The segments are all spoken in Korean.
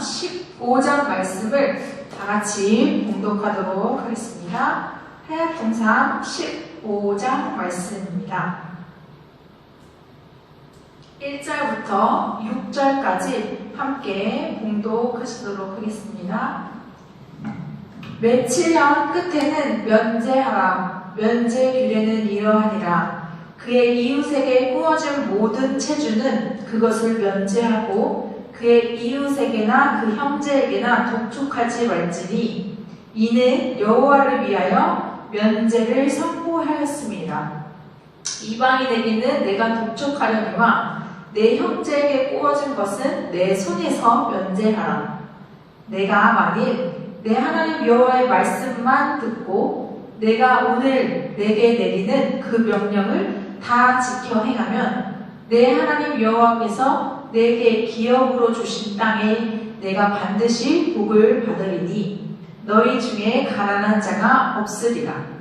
15장 말씀을 다 같이 봉독하도록 하겠습니다. 하야통상 15장 말씀입니다. 1절부터 6절까지 함께 봉독하시도록 하겠습니다. 며칠 년 끝에는 면제하라. 면제 규례는 이러하니라. 그의 이웃에게 꾸어진 모든 체주는 그것을 면제하고 그의 이웃에게나 그 형제에게나 독촉하지 말지니 이는 여호와를 위하여 면제를 선포하였습니다. 이방인에게는 내가 독촉하려니와 내 형제에게 꾸어진 것은 내 손에서 면제하라. 내가 만일 내 하나님 여호와의 말씀만 듣고 내가 오늘 내게 내리는 그 명령을 다 지켜 행하면 내 하나님 여호와께서 내게 기업으로 주신 땅에 내가 반드시 복을 받으리니 너희 중에 가난한 자가 없으리라.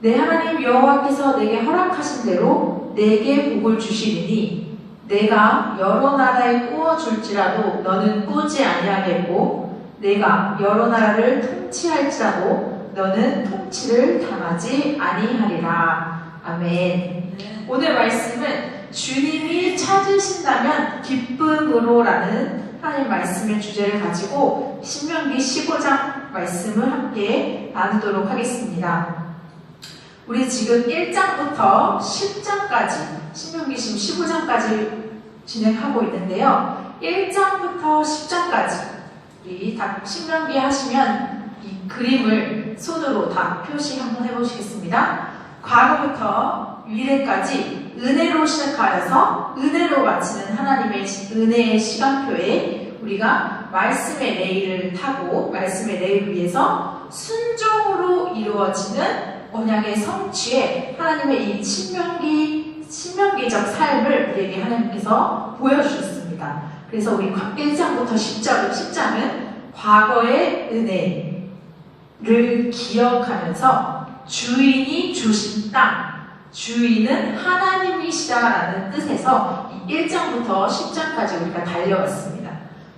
내 하나님 여호와께서 내게 허락하신 대로 내게 복을 주시리니 내가 여러 나라에 꾸어 줄지라도 너는 꾸지 아니하겠고 내가 여러 나라를 통치할지라도 너는 통치를 당하지 아니하리라. 아멘. 오늘 말씀은 주님이 찾으신다면 기쁨으로라는 하나님 말씀의 주제를 가지고 신명기 15장 말씀을 함께 나누도록 하겠습니다. 우리 지금 1장부터 10장까지 신명기 지금 15장까지 진행하고 있는데요. 1장부터 10장까지 우리 다 신명기 하시면 이 그림을 손으로 다 표시 한번 해보시겠습니다. 과거부터 미래까지 은혜로 시작하여서 은혜로 마치는 하나님의 은혜의 시간표에 우리가 말씀의 레일을 타고 말씀의 레일을 위해서 순종으로 이루어지는 언약의 성취에 하나님의 이 신명기 신명기적 삶을 우리에게 하나님께서 보여주셨습니다. 그래서 우리 1장부터 10장, 10장은 과거의 은혜를 기억하면서 주인이 주신 땅, 주인은 하나님이시다라는 뜻에서 1장부터 10장까지 우리가 달려왔습니다.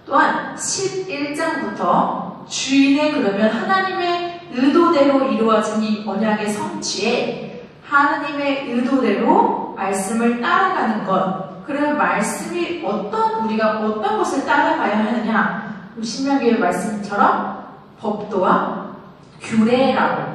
또한 11장부터 주인의 그러면 하나님의 의도대로 이루어진 이 언약의 성취에 하나님의 의도대로 말씀을 따라가는 것, 그러면 말씀이 어떤 우리가 어떤 것을 따라가야 하느냐? 신명기의 말씀처럼 법도와 규례라고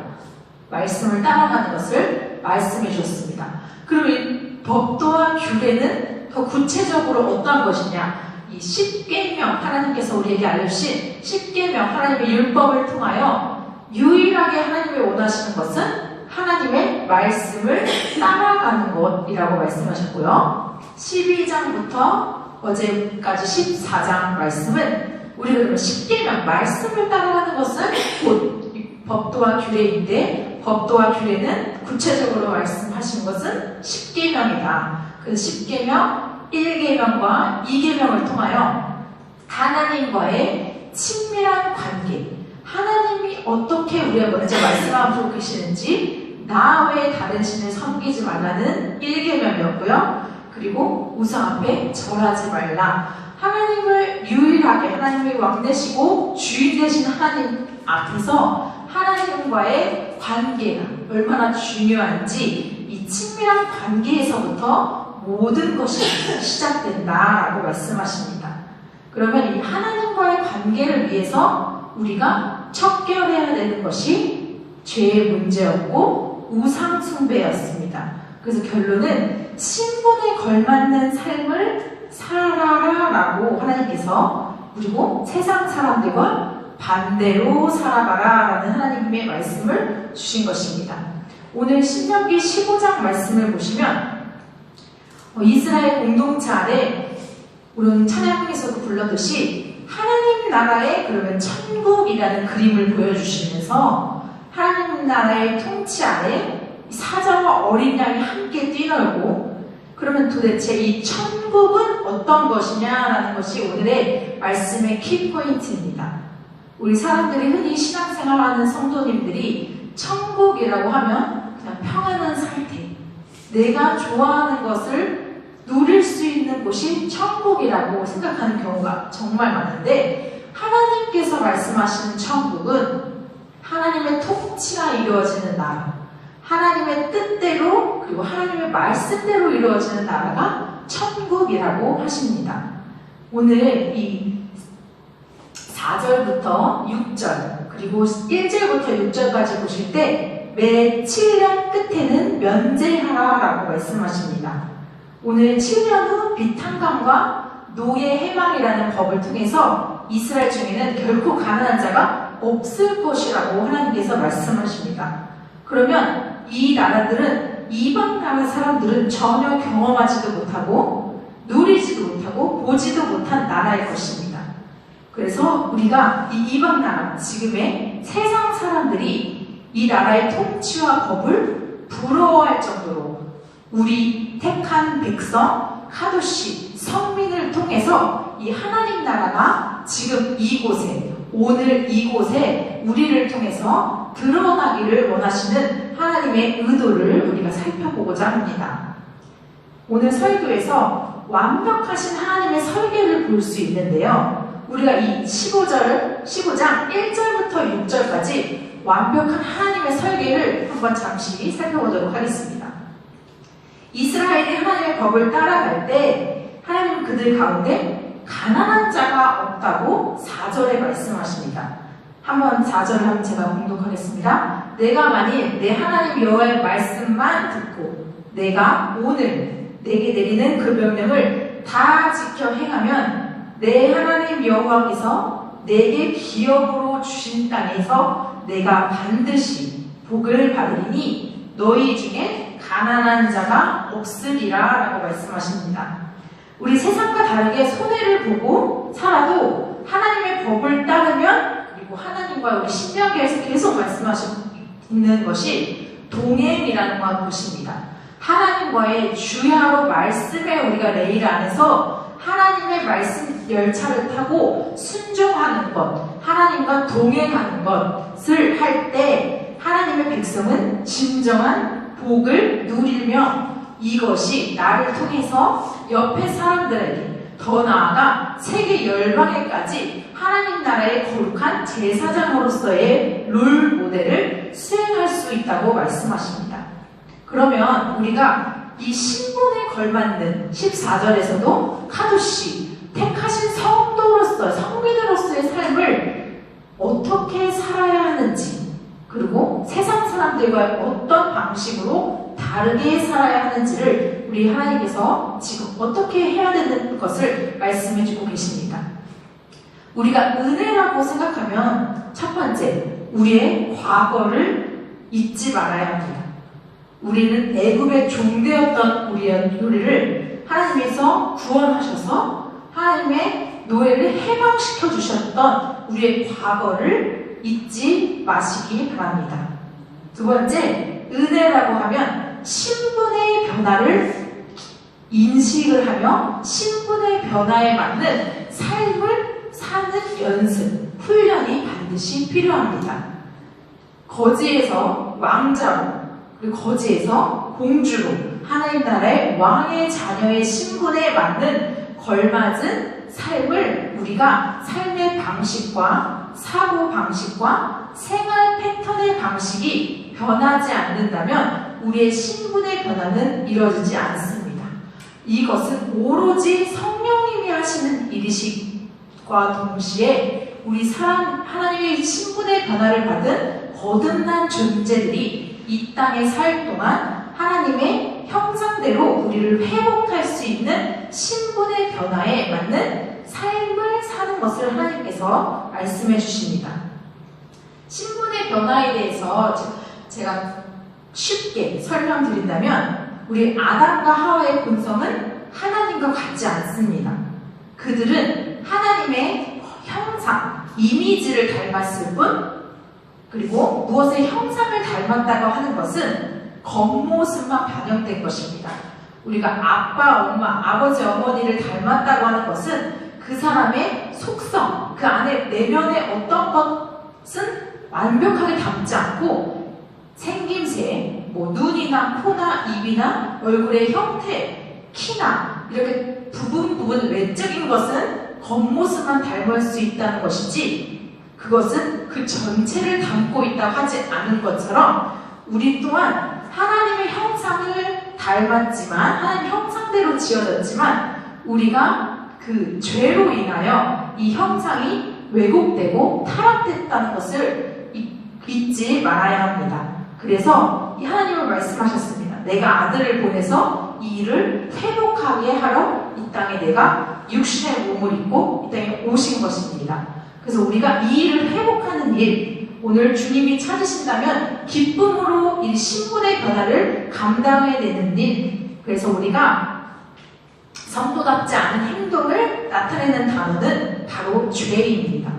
말씀을 따라가는 것을 말씀해 주셨습니다. 그럼 이 법도와 규례는 더 구체적으로 어떤 것이냐? 이 십계명 하나님께서 우리에게 알려주신 십계명 하나님의 율법을 통하여 유일하게 하나님이 원하시는 것은 하나님의 말씀을 따라가는 것이라고 말씀하셨고요. 12장부터 어제까지 14장 말씀은 우리가 그러면 십계명 말씀을 따라가는 것은 곧 법도와 규례인데 법도와 규례는 구체적으로 말씀하신 것은 십계명이다. 그 십계명 1계명과 2계명을 통하여 하나님과의 친밀한 관계, 하나님이 어떻게 우리가 먼저 말씀하고 계시는지 나 외에 다른 신을 섬기지 말라는 1계명이었고요. 그리고 우상 앞에 절하지 말라. 하나님을 유일하게 하나님이 왕되시고 주인 되신 하나님 앞에서 하나님과의 관계가 얼마나 중요한지 이 친밀한 관계에서부터 모든 것이 시작된다라고 말씀하십니다. 그러면 이 하나님과의 관계를 위해서 우리가 척결해야 되는 것이 죄의 문제였고 우상숭배였습니다. 그래서 결론은 신분에 걸맞는 삶을 살아라라고 하나님께서 그리고 세상 사람들과 반대로 살아가라 라는 하나님의 말씀을 주신 것입니다. 오늘 신명기 15장 말씀을 보시면 어, 이스라엘 공동체 안에 우리는 찬양에서도 불렀듯이 하나님 나라의 그러면 천국이라는 그림을 보여주시면서 하나님 나라의 통치 안에 사자와 어린 양이 함께 뛰놀고 그러면 도대체 이 천국은 어떤 것이냐라는 것이 오늘의 말씀의 키포인트입니다. 우리 사람들이 흔히 신앙생활하는 성도님들이 천국이라고 하면 그냥 평안한 상태, 내가 좋아하는 것을 누릴 수 있는 곳이 천국이라고 생각하는 경우가 정말 많은데 하나님께서 말씀하시는 천국은 하나님의 통치가 이루어지는 나라, 하나님의 뜻대로 그리고 하나님의 말씀대로 이루어지는 나라가 천국이라고 하십니다. 오늘 이 4절부터 6절 그리고 1절부터 6절까지 보실 때 매 7년 끝에는 면제하라라고 말씀하십니다. 오늘 7년 후 비탄감과 노예 해망이라는 법을 통해서 이스라엘 중에는 결코 가난한 자가 없을 것이라고 하나님께서 말씀하십니다. 그러면 이 나라들은 이방 나라 사람들은 전혀 경험하지도 못하고 누리지도 못하고 보지도 못한 나라일 것입니다. 그래서 우리가 이 이방 나라, 지금의 세상 사람들이 이 나라의 통치와 법을 부러워할 정도로 우리 택한 백성, 카도시, 성민을 통해서 이 하나님 나라가 지금 이곳에, 오늘 이곳에 우리를 통해서 드러나기를 원하시는 하나님의 의도를 우리가 살펴보고자 합니다. 오늘 설교에서 완벽하신 하나님의 설계를 볼 수 있는데요. 우리가 이 15절, 15장 1절부터 6절까지 완벽한 하나님의 설계를 한번 잠시 살펴보도록 하겠습니다. 이스라엘이 하나님의 법을 따라갈 때 하나님은 그들 가운데 가난한 자가 없다고 4절에 말씀하십니다. 한번 4절을 한번 제가 공독하겠습니다. 내가 만일 내 하나님 여호와의 말씀만 듣고 내가 오늘 내게 내리는 그 명령을 다 지켜 행하면 내 하나님 여호와께서 내게 기업으로 주신 땅에서 내가 반드시 복을 받으리니 너희 중에 가난한 자가 없으리라 라고 말씀하십니다. 우리 세상과 다르게 손해를 보고 살아도 하나님의 법을 따르면 그리고 하나님과 우리 신명기에서 계속 말씀하시는 것이 동행이라는 것입니다. 하나님과의 주야로 말씀에 우리가 레일 안에서 하나님의 말씀 열차를 타고 순종하는 것, 하나님과 동행하는 것을 할 때 하나님의 백성은 진정한 복을 누리며 이것이 나를 통해서 옆에 사람들에게 더 나아가 세계 열방에까지 하나님 나라의 거룩한 제사장으로서의 룰 모델을 수행할 수 있다고 말씀하십니다. 그러면 우리가 이 신분에 걸맞는 14절에서도 카도시 택하신 성도로서 성민으로서의 삶을 어떻게 살아야 하는지 그리고 세상 사람들과 어떤 방식으로 다르게 살아야 하는지를 우리 하나님께서 지금 어떻게 해야 되는 것을 말씀해 주고 계십니다. 우리가 은혜라고 생각하면 첫 번째, 우리의 과거를 잊지 말아야 합니다. 우리는 애굽의 종되었던 우리를 하나님께서 구원하셔서 하나님의 노예를 해방시켜 주셨던 우리의 과거를 잊지 마시기 바랍니다. 두 번째, 은혜라고 하면 신분의 변화를 인식을 하며 신분의 변화에 맞는 삶을 사는 연습, 훈련이 반드시 필요합니다. 거지에서 왕자로, 거지에서 공주로, 하나님 나라의 왕의 자녀의 신분에 맞는 걸맞은 삶을 우리가 삶의 방식과 사고 방식과 생활 패턴의 방식이 변하지 않는다면 우리의 신분의 변화는 이루어지지 않습니다. 이것은 오로지 성령님이 하시는 일이식과 동시에 우리 사람 하나님의 신분의 변화를 받은 거듭난 존재들이 이 땅에 살 동안 하나님의 형상대로 우리를 회복할 수 있는 신분의 변화에 맞는 삶을 사는 것을 하나님께서 말씀해 주십니다. 신분의 변화에 대해서 제가 쉽게 설명드린다면 우리 아담과 하와의 본성은 하나님과 같지 않습니다. 그들은 하나님의 형상, 이미지를 닮았을 뿐 그리고 무엇의 형상을 닮았다고 하는 것은 겉모습만 반영된 것입니다. 우리가 아빠, 엄마, 아버지, 어머니를 닮았다고 하는 것은 그 사람의 속성, 그 안에 내면의 어떤 것은 완벽하게 담지 않고 생김새, 뭐 눈이나 코나 입이나 얼굴의 형태, 키나 이렇게 부분 부분 외적인 것은 겉모습만 닮을 수 있다는 것이지 그것은 그 전체를 담고 있다고 하지 않은 것처럼 우리 또한 하나님의 형상을 닮았지만 하나님 형상대로 지어졌지만 우리가 그 죄로 인하여 이 형상이 왜곡되고 타락됐다는 것을 잊- 잊지 말아야 합니다. 그래서 이 하나님은 말씀하셨습니다. 내가 아들을 보내서 이 일을 회복하게 하러 이 땅에 내가 육신의 몸을 입고 이 땅에 오신 것입니다. 그래서 우리가 이 일을 회복하는 일, 오늘 주님이 찾으신다면 기쁨으로 이 신분의 변화를 감당해내는 일, 그래서 우리가 성도답지 않은 행동을 나타내는 단어는 바로 죄입니다.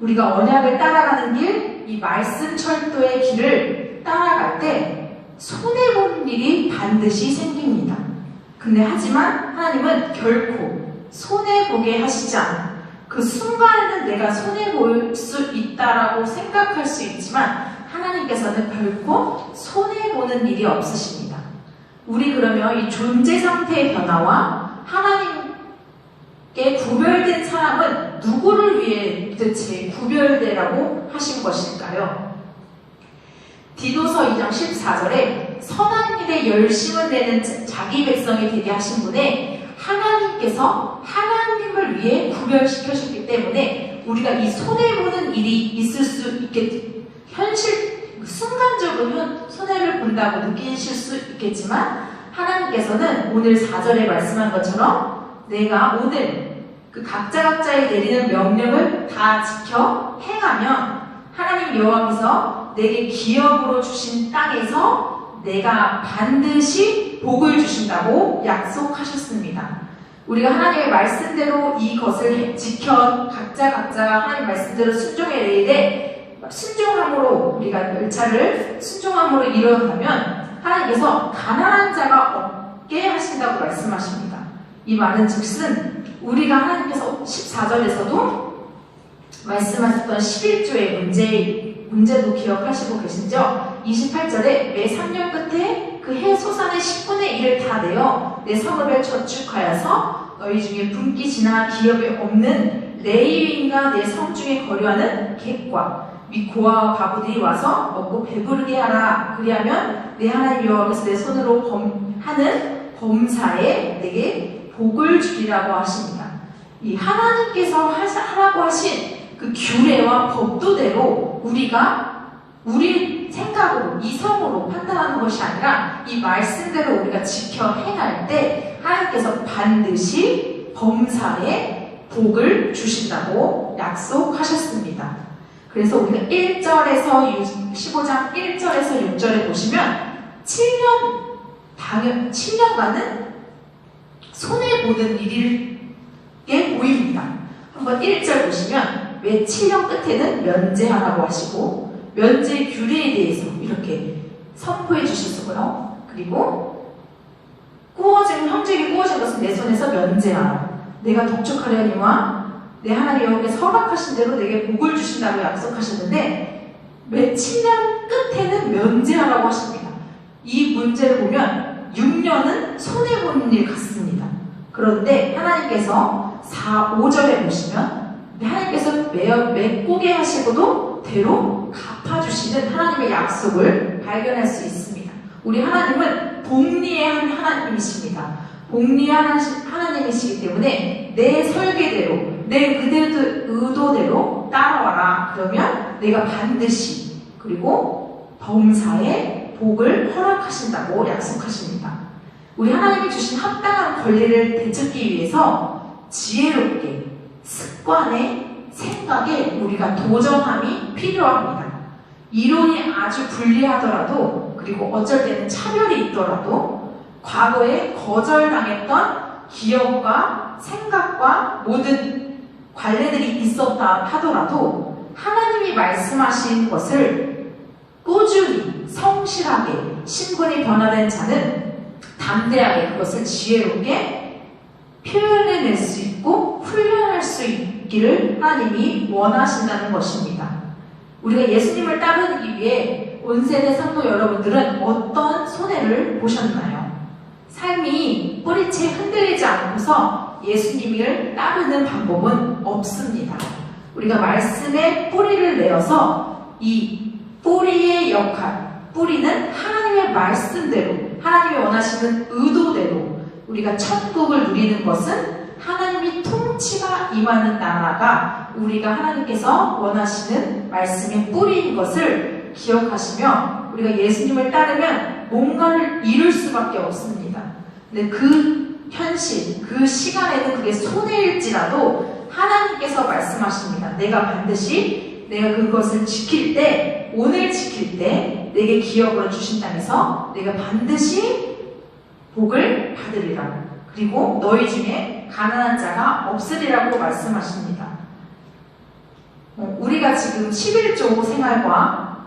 우리가 언약을 따라가는 길, 이 말씀 철도의 길을 따라갈 때 손해보는 일이 반드시 생깁니다. 근데 하지만 하나님은 결코 손해보게 하시지 않아요. 그 순간에는 내가 손해볼 수 있다라고 생각할 수 있지만 하나님께서는 결코 손해보는 일이 없으십니다. 우리 그러면 이 존재 상태의 변화와 하나님께 구별된 사람은 누구를 위해 도대체 구별되라고 하신 것일까요? 디도서 2장 14절에 선한 일에 열심을 내는 자기 백성이 되게 하신 분의 하나님께서 하나님을 위해 구별시켜주기 때문에 우리가 이 손해보는 일이 있을 수 있겠, 현실, 순간적으로 현- 손해를 본다고 느끼실 수 있겠지만 하나님께서는 오늘 4절에 말씀한 것처럼 내가 오늘 그 각자 각자에 내리는 명령을 다 지켜 행하면 하나님 여호와께서 내게 기업으로 주신 땅에서 내가 반드시 복을 주신다고 약속하셨습니다. 우리가 하나님의 말씀대로 이것을 지켜 각자 각자 하나님 말씀대로 순종해 내일에 순종함으로 우리가 열차를 순종함으로 이뤄가면 하나님께서 가난한 자가 없게 하신다고 말씀하십니다. 이 말은 즉슨 우리가 하나님께서 14절에서도 말씀하셨던 11조의 문제, 문제도 기억하시고 계시죠? 28절에 매 3년 끝에 그 해 소산의 10분의 1을 다 내어 내 성읍을 저축하여서 너희 중에 분깃이나 기업이 없는 레이인과 내 성 중에 거류하는 객과 및 고아와 바보들이 와서 먹고 배부르게 하라. 그리하면 내 하나님 여호와께서 내 손으로 범, 하는 범사에 내게 복을 주리라고 하십니다. 이 하나님께서 하라고 하신 그 규례와 법도대로 우리가 우리 생각으로 이성으로 판단하는 것이 아니라 이 말씀대로 우리가 지켜 행할 때 하나님께서 반드시 범사에 복을 주신다고 약속하셨습니다. 그래서 우리가 1절에서 15장 1절에서 6절에 보시면 7년 당연 7년간은 손해 보는 일에 보입니다. 한번 1절 보시면 왜 7년 끝에는 면제하라고 하시고 면제 규례에 대해서 이렇게 선포해 주셨고요. 그리고 구워진 형제에게 구워진 것은 내 손에서 면제하라. 내가 독촉하려니와 내 하나님 여호와께서 허락하신 대로 내게 복을 주신다고 약속하셨는데 매 7년 끝에는 면제하라고 하십니다. 이 문제를 보면 6년은 손해보는 일 같습니다. 그런데 하나님께서 4, 5절에 보시면 하나님께서 매어 메꾸게 하시고도 대로 갚아주시는 하나님의 약속을 발견할 수 있습니다. 우리 하나님은 복리의 하나님이십니다. 복리한 하나님이시기 때문에 내 설계대로 내 의도대로 따라와라. 그러면 내가 반드시 그리고 범사에 복을 허락하신다고 약속하십니다. 우리 하나님이 주신 합당한 권리를 되찾기 위해서 지혜롭게 습관에 생각에 우리가 도전함이 필요합니다. 이론이 아주 불리하더라도 그리고 어쩔 때는 차별이 있더라도 과거에 거절당했던 기억과 생각과 모든 관례들이 있었다 하더라도 하나님이 말씀하신 것을 꾸준히 성실하게 신분이 변화된 자는 담대하게 그것을 지혜롭게 표현해낼 수 있고 훈련할 수 있기를 하나님이 원하신다는 것입니다. 우리가 예수님을 따르기 위해 온 세대 성도 여러분들은 어떤 손해를 보셨나요? 삶이 뿌리채 흔들리지 않고서 예수님을 따르는 방법은 없습니다. 우리가 말씀에 뿌리를 내어서 이 뿌리의 역할, 뿌리는 하나님의 말씀대로, 하나님이 원하시는 의도대로 우리가 천국을 누리는 것은 하나님이 통치가 임하는 나라가 우리가 하나님께서 원하시는 말씀의 뿌리인 것을 기억하시며 우리가 예수님을 따르면 뭔가를 이룰 수밖에 없습니다. 근데 그 현실, 그 시간에는 그게 손해일지라도 하나님께서 말씀하십니다. 내가 반드시 내가 그것을 지킬 때, 오늘 지킬 때 내게 기업으로 주신 땅에서 내가 반드시 복을 받으리라. 그리고 너희 중에 가난한 자가 없으리라고 말씀하십니다. 어, 우리가 지금 11조 생활과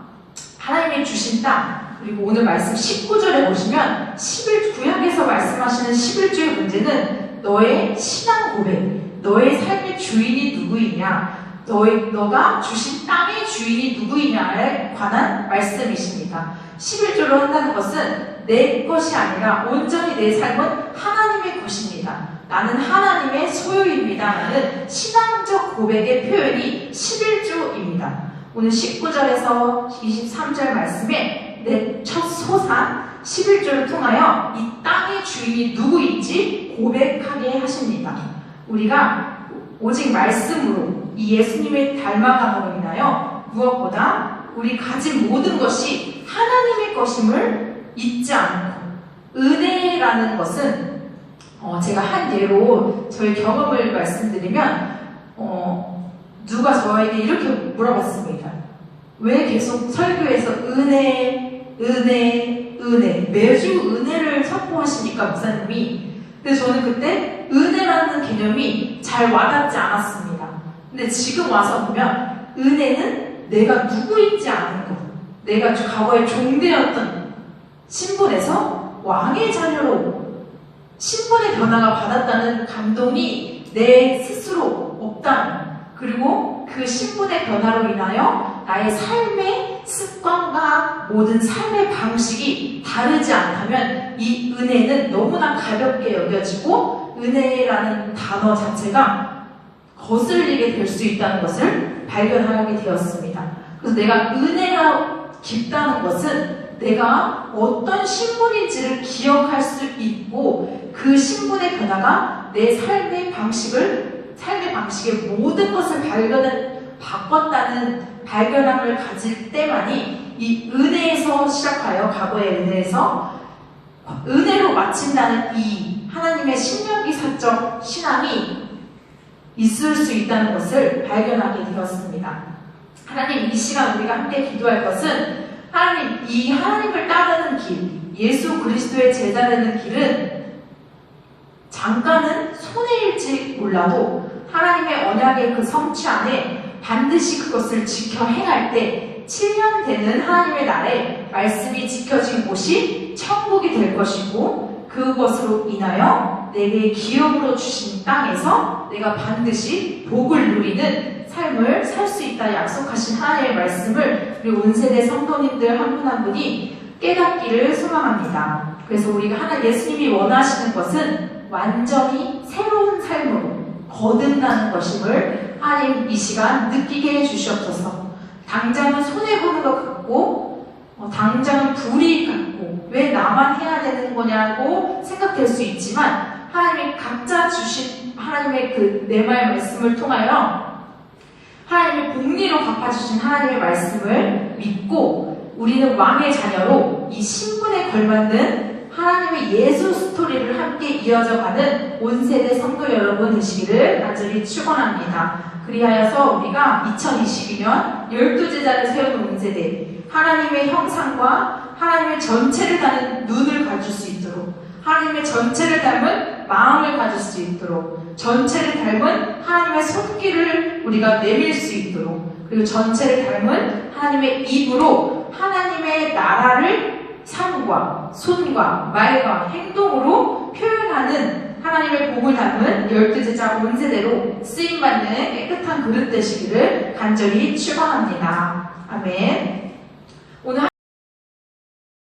하나님이 주신 땅, 그리고 오늘 말씀 19절에 보시면 11, 구약에서 말씀하시는 11조의 문제는 너의 신앙 고백, 너의 삶의 주인이 누구이냐, 너의, 너가 주신 땅의 주인이 누구이냐에 관한 말씀이십니다. 11조로 한다는 것은 내 것이 아니라 온전히 내 삶은 하나님의 것입니다. 나는 하나님의 소유입니다. 라는 신앙적 고백의 표현이 11조입니다. 오늘 19절에서 23절 말씀에 내 첫 소산 11조를 통하여 이 땅의 주인이 누구인지 고백하게 하십니다. 우리가 오직 말씀으로 이 예수님을 닮아감으로 인하여 무엇보다 우리 가진 모든 것이 하나님의 것임을 잊지 않고 은혜라는 것은 어, 제가 한 예로 저의 경험을 말씀드리면 어, 누가 저에게 이렇게 물어봤습니다. 왜 계속 설교에서 은혜, 은혜, 은혜 매주 은혜를 선포하시니까 목사님이 근데 저는 그때 은혜라는 개념이 잘 와닿지 않았습니다. 근데 지금 와서 보면 은혜는 내가 누구인지 아는 것, 내가 과거에 종되었던 신분에서 왕의 자녀로 신분의 변화가 받았다는 감동이 내 스스로 없다는 그리고 그 신분의 변화로 인하여 나의 삶의 습관과 모든 삶의 방식이 다르지 않다면 이 은혜는 너무나 가볍게 여겨지고 은혜라는 단어 자체가 거슬리게 될 수 있다는 것을 발견하게 되었습니다. 그래서 내가 은혜가 깊다는 것은 내가 어떤 신분인지를 기억할 수 있고 그 신분의 변화가 내 삶의 방식을 삶의 방식의 모든 것을 발견을 바꿨다는 발견함을 가질 때만이 이 은혜에서 시작하여 과거의 은혜에서 은혜로 마친다는 이 하나님의 신명기 사적 신앙이 있을 수 있다는 것을 발견하게 되었습니다. 하나님 이 시간 우리가 함께 기도할 것은 하나님 이 하나님을 따르는 길, 예수 그리스도의 제자 되는 길은 잠깐은 손해일지 몰라도 하나님의 언약의 그 성취 안에 반드시 그것을 지켜 행할 때 7년 되는 하나님의 나라에 말씀이 지켜진 곳이 천국이 될 것이고 그것으로 인하여 내게 기업으로 주신 땅에서 내가 반드시 복을 누리는 삶을 살 수 있다 약속하신 하나님의 말씀을 우리 온 세대 성도님들 한 분 한 분이 깨닫기를 소망합니다. 그래서 우리가 하나 예수님이 원하시는 것은 완전히 새로운 삶으로 거듭나는 것임을 하나님 이 시간 느끼게 해주시옵소서. 당장은 손해보는 것 같고, 어, 당장은 불이 같고, 왜 나만 해야 되는 거냐고 생각될 수 있지만, 하나님이 각자 주신 하나님의 그 내 말 말씀을 통하여 하나님의 복리로 갚아주신 하나님의 말씀을 믿고 우리는 왕의 자녀로 이 신분에 걸맞는 하나님의 예수 스토리를 함께 이어져가는 온 세대 성도 여러분 되시기를 간절히 축원합니다. 그리하여서 우리가 2022년 열두 제자를 세우는 온 세대 하나님의 형상과 하나님의 전체를 다는 눈을 가질 수 있도록 하나님의 전체를 닮은 마음을 가질 수 있도록 전체를 닮은 하나님의 손길을 우리가 내밀 수 있도록 그리고 전체를 닮은 하나님의 입으로 하나님의 나라를 삶과 손과 말과 행동으로 표현하는 하나님의 복을 담은 열두 제자 온 세대로 쓰임받는 깨끗한 그릇 되시기를 간절히 축원합니다. 아멘.